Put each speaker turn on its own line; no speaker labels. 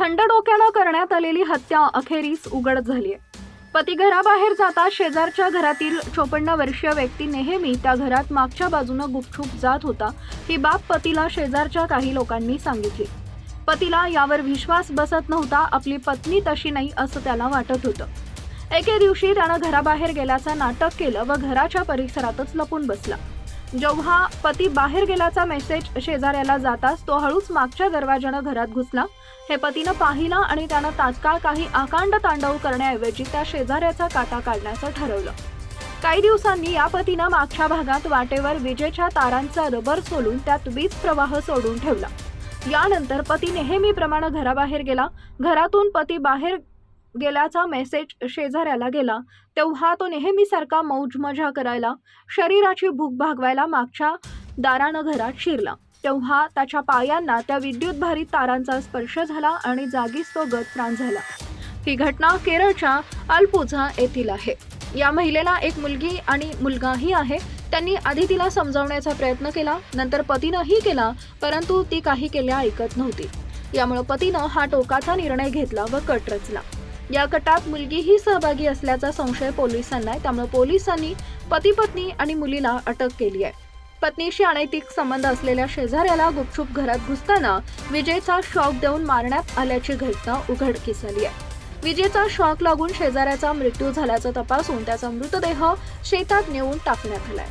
थंड डोक्यानं करण्यात आलेली हत्या अखेरीस उघड झाली आहे पती घराबाहेर जाता शेजारच्या घरातील चोपन्न वर्षीय व्यक्ती नेहमी त्या घरात मागच्या बाजूनं गुपचूप जात होता ही बाब पतीला शेजारच्या काही लोकांनी सांगितली. पतीला यावर विश्वास बसत नव्हता आपली पत्नी तशी नाही असं त्याला वाटत होतं. एके दिवशी त्यानं घराबाहेर गेल्याचं नाटक केलं व घराच्या परिसरातच लपून बसला. जेव्हा पती बाहेर गेल्याचा मेसेज शेजाऱ्याला जाताच तो हळूच मागच्या दरवाजानं घरात घुसला. हे पतीनं पाहिलं आणि त्यानं तात्काळ काही आकांड तांडव करण्याऐवजी त्या शेजाऱ्याचा काटा काढण्याचं ठरवलं. काही दिवसांनी या पतीनं मागच्या भागात वाटेवर विजेच्या तारांचा रबर सोलून त्यात वीज प्रवाह सोडून ठेवला. यानंतर पती नेहमीप्रमाणे घराबाहेर गेला. घरातून पती बाहेर गेल्याचा मेसेज शेजाऱ्याला गेला. तेव्हा तो नेहमीसारखा मौज मजा करायला शरीराची भूक भागवायला मागच्या दारानं घरात शिरला. तेव्हा त्याच्या पायांना त्या विद्युतभारित तारांचा स्पर्श झाला आणि जागीच तो गतप्राण झाला. ही घटना केरळच्या अल्पुझा येथील आहे. या महिलेला एक मुलगी आणि मुलगाही आहे. त्यांनी आधी तिला समजावण्याचा प्रयत्न केला नंतर पतीनंही केला परंतु ती काही केल्या ऐकत नव्हती. यामुळे पतीनं हा टोकाचा निर्णय घेतला व कट रचला. या कटात मुलगीही सहभागी असल्याचा संशय पोलिसांना आहे. त्यामुळे पोलिसांनी पती पत्नी आणि मुलीला अटक केली आहे. पत्नीशी अनैतिक संबंध असलेल्या शेजाऱ्याला गुपचूप घरात घुसताना विजेचा शॉक देऊन मारण्यात आल्याची घटना उघडकीस आली आहे. विजेचा शॉक लागून शेजाऱ्याचा मृत्यू झाल्याचं तपासून त्याचा मृतदेह शेतात नेऊन टाकण्यात आलाय